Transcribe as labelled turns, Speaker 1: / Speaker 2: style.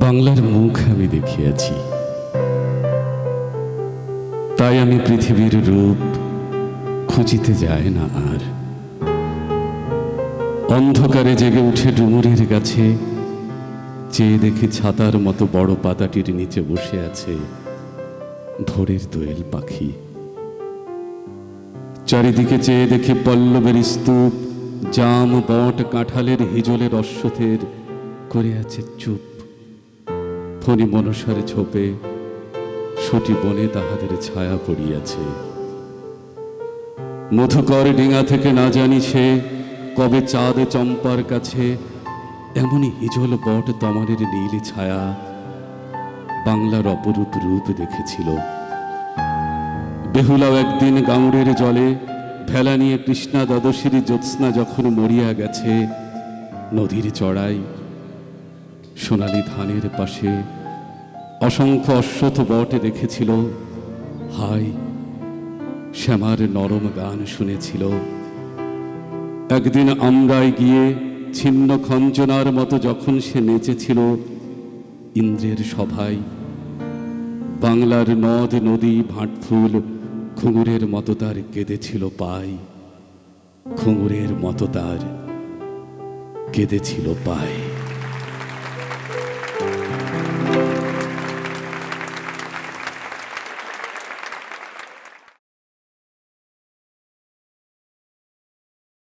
Speaker 1: বাংলার মুখ আমি দেখিয়াছি। তাই আমি পৃথিবীর রূপ খুঁজিতে যায় না আর। অন্ধকারে জেগে উঠে ডুমুরের কাছে চেয়ে দেখি ছাতার মতো বড় পাতাটির নিচে বসে আছে ভোরের দোয়েল পাখি। চারিদিকে চেয়ে দেখি পল্লবের স্তূপ, জাম বট কাঁঠালের হিজলের অশ্বথের করে আছে চুপ। ফণি মনসারে ছোপে সটি বনে তাহাদের ছায়া পড়িয়াছে। মধুকর ডিঙা থেকে না জানি সে কবে চাঁদ চম্পার কাছে এমনই হিজল বট তমারের নীল ছায়া বাংলার অপরূপ রূপ দেখেছিল। বেহুলাও একদিন গাউড়ের জলে ভেলা নিয়ে কৃষ্ণা দ্বাদশীর জ্যোৎস্না যখন মরিয়া গেছে, নদীর চড়াই সোনালি ধানের পাশে অসংখ্য অশ্বথ বটে দেখেছিল। হাই শ্যামার নরম গান শুনেছিল। একদিন আমরাই গিয়ে ছিন্ন খঞ্জনার মতো যখন সে নেচেছিল, ইন্দ্রের সভায় বাংলার নদ নদী ভাটফুল ঘুঙুরের মতো তার কেঁদেছিল পাই, ঘুঙুরের মতো তার কেঁদেছিল পায়